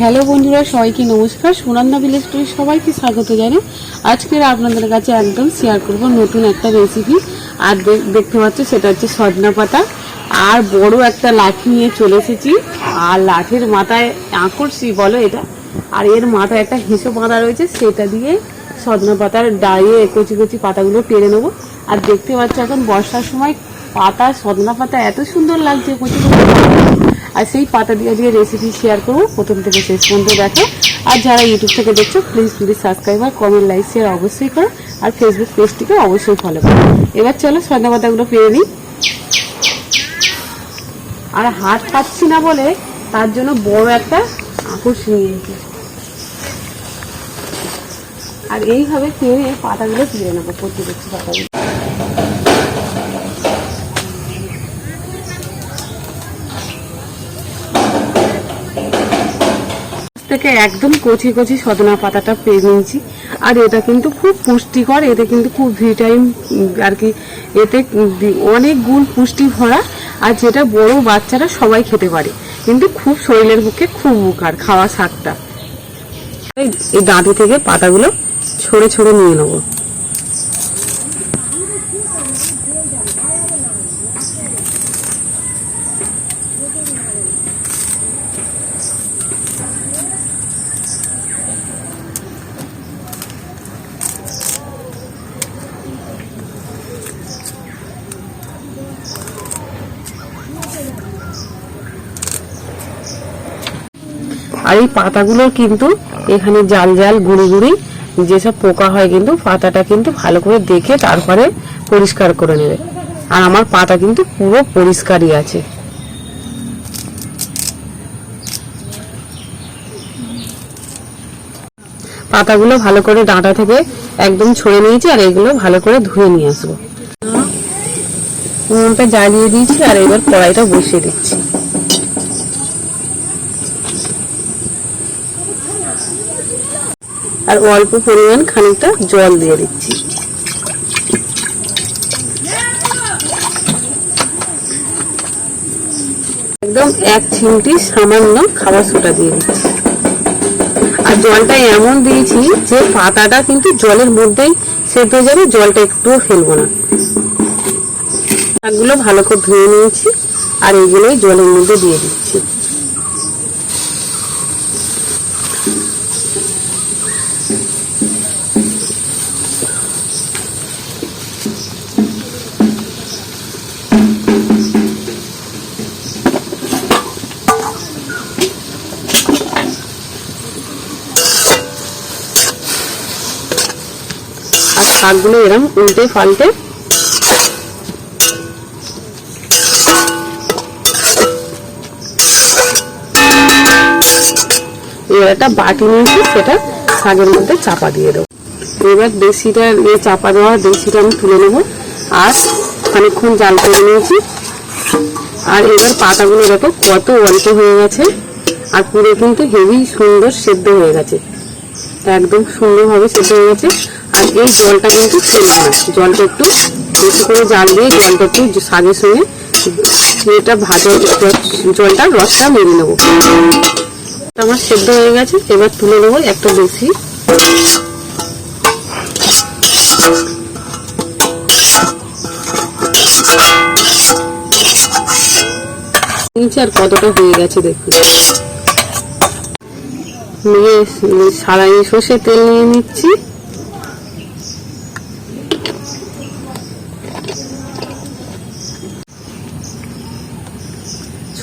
Hello বন্ধুরা, সবাইকে নমস্কার। সুনন্দা ভিলেজ স্টোরি সবাইকে স্বাগত জানাই। আজকের আপনাদের কাছে একদম শেয়ার করব নতুন একটা রেসিপি আর দেখতে পাচ্ছ, সেটা হচ্ছে সজনা পাতা। আর বড় একটা লাঠি নিয়ে চলে এসেছি। আর লাঠির মাথায় আকর্ষি বলো এটা? আর এর মাথায় একটা হিঁসো বাঁধা রয়েছে, সেটা দিয়ে সজনা পাতার ডায়ে কচি কচি পাতাগুলো পেরে নেব। আর দেখতে পাচ্ছ, এখন বর্ষার সময় পাতা, সজনা পাতা এত সুন্দর লাগছে কচি কচি পাতা। আর সেই পাতা দিয়ে দিয়ে রেসিপি শেয়ার করব। প্রথম থেকে শেষ পর্যন্ত দেখো। আর যারা ইউটিউব থেকে দেখছ প্লিজ প্লিজ সাবস্ক্রাইব আর কমেন্ট লাইক শেয়ার অবশ্যই করো। আর ফেসবুক পেজটিকে অবশ্যই ফলো করো। এবার চলো সজনা পাতাগুলো পেরে নিই। আর হাত পাচ্ছি না বলে তার জন্য বড় একটা আকর্ষণ নিয়েছি আর এইভাবে পেরে পাতাগুলো তুলে নেব প্রতি কচি পাতাগুলো। থেকে একদম কচি কচি সজনা পাতাটা পেয়ে নিয়েছি। আর এটা কিন্তু খুব পুষ্টিকর, এতে কিন্তু খুব ভিটামিন আর কি, এতে অনেক গুণ পুষ্টি ভরা। আর যেটা বড় বাচ্চারা সবাই খেতে পারে। কিন্তু খুব শরীরের পক্ষে খুব উপকার খাওয়া শাকটা এই দাঁতি থেকে পাতাগুলো ছড়ে ছড়ে নিয়ে নেব। আর এই পাতাগুলোর কিন্তু এখানে জাল জাল, গুঁড়ি গুঁড়ি যেসব পোকা হয় কিন্তু পাতাটা কিন্তু ভালো করে দেখে তারপরে পরিষ্কার করে নেবে। আর আমার পাতা কিন্তু পুরো পরিষ্কারই আছে। পাতাগুলো ভালো করে ডাঁটা থেকে একদম ছড়ে নিয়েছি আর এগুলো ভালো করে ধুয়ে নিয়ে আসব। উনুনটা জ্বালিয়ে দিয়েছি আর এবার কড়াইটা বসিয়ে দিচ্ছি। আর অল্প পরিমাণ খানিকটা জল দিয়ে দিচ্ছি। একদম এক চিমটি সামান্য খাবার সোটা দিয়ে দিচ্ছি। আর জলটা এমন দিয়েছি যে পাতাটা কিন্তু জলের মধ্যেই সেদ্ধ হয়ে যাবে, জলটা একটুও ফেলব না। শাকগুলো ভালো করে ধুয়ে নিয়েছি আর এগুলোই জলের মধ্যে দিয়ে দিচ্ছি। শাকগুলো এরম উল্টে পাল্টে এবার একটা বাটি নিয়েছি, সেটা শাকের মধ্যে চাপা দিয়ে দেবো। এবার দেশিটা এই চাপা দেওয়া দেশিটা আমি তুলে নেব। আর খানিকক্ষণ জাল করে নিয়েছি। আর এবার পাতাগুলো দেখো কত অল্প হয়ে গেছে। আর পুরো কিন্তু হেভি সুন্দর সেদ্ধ হয়ে গেছে। একদম সুন্দরভাবে সেদ্ধ হয়ে গেছে। আর এই জলটা কিন্তু ফেলব না জলটা একটু বেশি করে জাল দিয়ে জলটা একটু শাকের সঙ্গে এটা ভাজা জলটা রসটা মেরে নেব। আমার সেদ্ধ হয়ে গেছে, এবার তুলে নেব একটা বেশি। আর কতটা হয়ে গেছে দেখুন। নিয়ে সর্ষের তেল নিয়ে নিচ্ছি।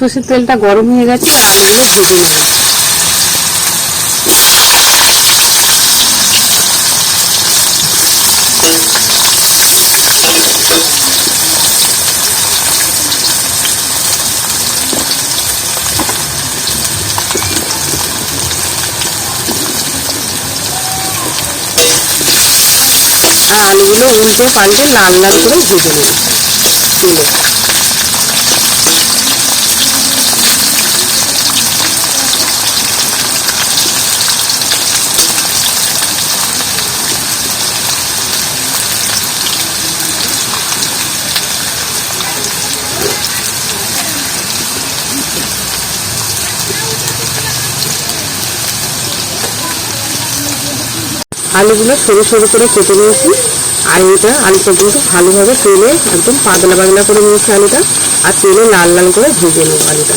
সর্ষের তেলটা গরম হয়ে গেছে আলুগুলো ভেজে নেব। আর আলুগুলো উল্টে পাল্টে লাল লাল করে ভেজে নেব। তেলে আলুগুলো সরু সরু করে কেটে নিয়েছি। আর এটা আলুটা কিন্তু ভালোভাবে তেলে একদম পাতলা পাতলা করে নিয়েছি আলুটা, আর তেলে লাল লাল করে ভেজে নেব আলুটা।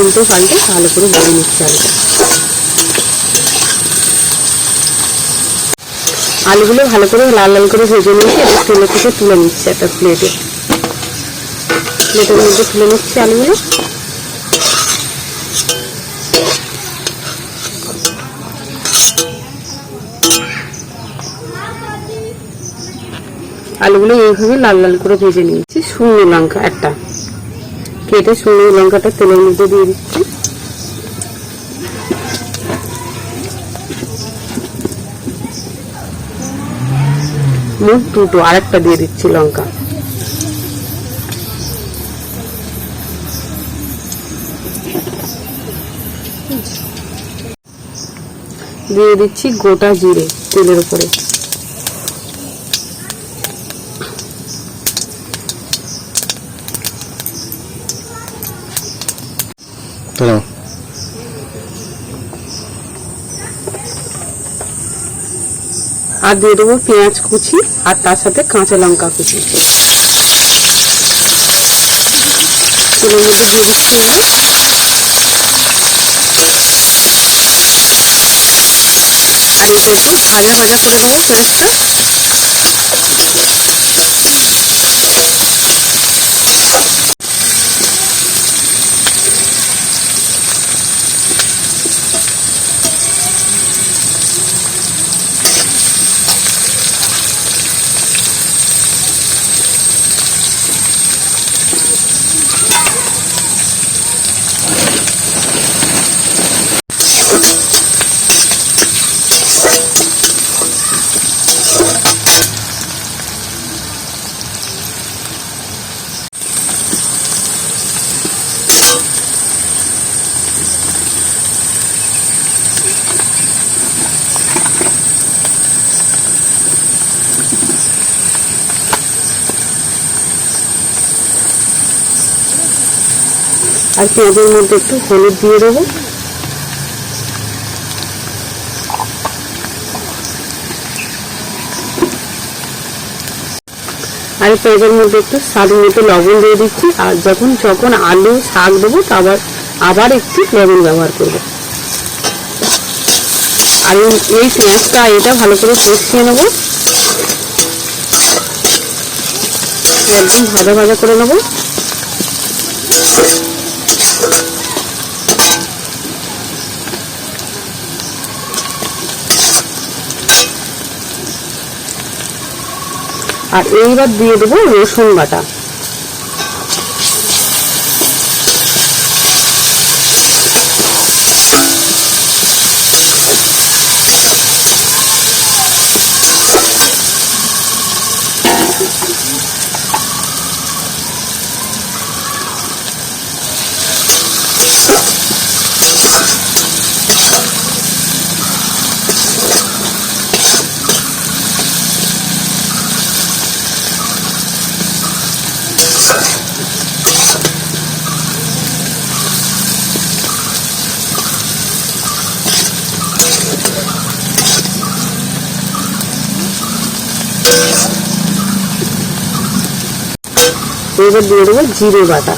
উল্টো পাল্টে ভালো করে ভেজে নিচ্ছি আলুটা। আলুগুলো ভালো করে লাল লাল করে ভেজে নিয়েছি এটা তেলে থেকে তুলে নিচ্ছি একটা প্লেটে প্লেটের মধ্যে তুলে নিচ্ছি আলুগুলো। আলুগুলো এইভাবে লাল লাল করে ভেজে নিয়েছি। শুকনো লঙ্কা একটা। কেটে শুকনো লঙ্কাটা তেলের মধ্যে দিয়ে দিচ্ছি। মুখ দুটো আরেকটা দিয়ে দিচ্ছি লঙ্কা। দিয়ে দিচ্ছি গোটা জিরে তেলের উপরে। আর দিয়ে দেবো পেঁয়াজ কুচি আর তার সাথে কাঁচা লঙ্কা কুচি। তেলের মধ্যে দিয়ে দিচ্ছি এবার আর এটা একটু ভাজা ভাজা করে দেবো পেঁয়াজটা। আর পেঁয়াজের মধ্যে একটু হলুদ দিয়ে দেবো। আর পেঁয়াজের মধ্যে একটু স্বাদ মতো লবণ দিয়ে দিচ্ছি। আর যখন যখন আলু, শাক দেবো আবার আবার একটু লবণ ব্যবহার করব। আর এই- এই পেঁয়াজটা, এটা ভালো করে কষিয়ে নেব। একদম ভাজা ভাজা করে নেব। আর এইবার দিয়ে দেবো রসুন বাটা। দিয়ে দেবো জিরে বাটা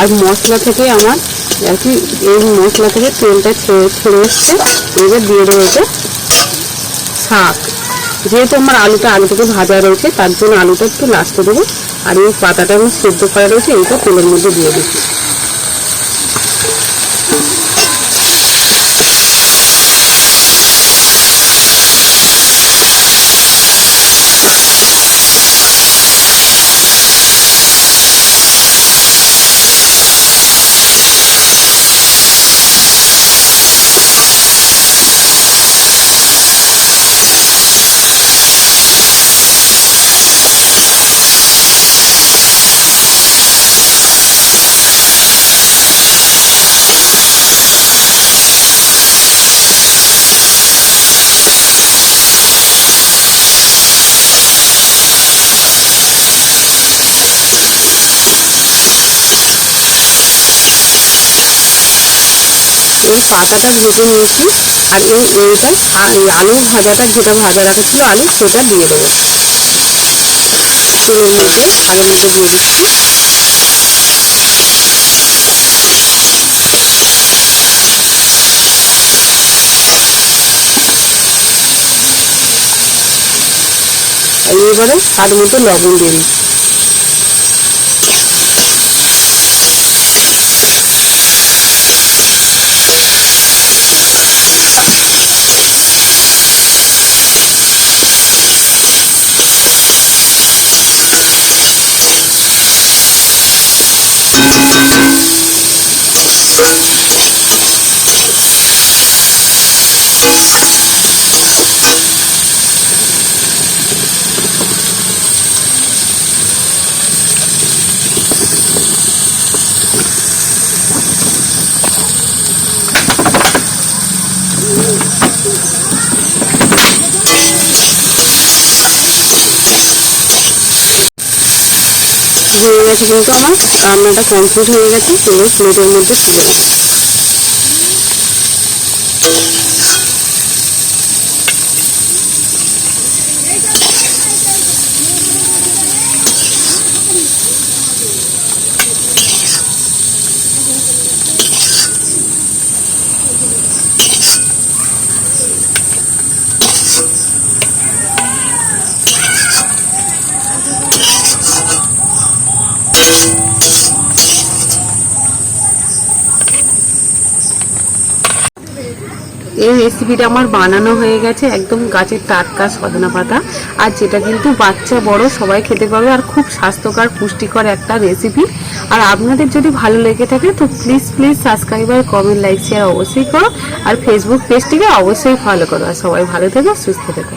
আর মশলা থেকে আমার আর কি এই মশলা থেকে তেলটা ছেড়ে এসছে। এবার দিয়ে রয়েছে শাক। যেহেতু আমার আলুটা আলু থেকে ভাজা রয়েছে, তার জন্য আলুটা একটু লাস্টে দেবো। আর এই পাতাটা আমি সেদ্ধ করা রয়েছে, এইটা তেলের মধ্যে দিয়ে দিচ্ছি। এই পাতাটা ভেজে নিয়েছি আর এই এইটা আলু ভাজাটা, যেটা ভাজা রাখা ছিল আলু, সেটা দিয়ে দেবো। তেলের মধ্যে ভালো মতো দিয়ে দিচ্ছি এবারে স্বাদ মতো লবণ দিয়ে দিচ্ছি। হয়ে গেছে কিন্তু আমার রান্নাটা কমপ্লিট হয়ে গেছে তেলে প্লেটের মধ্যে তুলে এই রেসিপিটা আমার বানানো হয়ে গেছে একদম গাছের টাটকা সদনা পাতা। আর যেটা কিন্তু বাচ্চা, বড় সবাই খেতে পাবে আর খুব স্বাস্থ্যকর, পুষ্টিকর একটা রেসিপি আর আপনাদের যদি ভালো লেগে থাকে তো প্লিজ প্লিজ সাবস্ক্রাইব আর কমেন্ট লাইক শেয়ার অবশ্যই করো। আর ফেসবুক পেজটিকে অবশ্যই ফলো করো। আর সবাই ভালো থেকো, সুস্থ থেকো।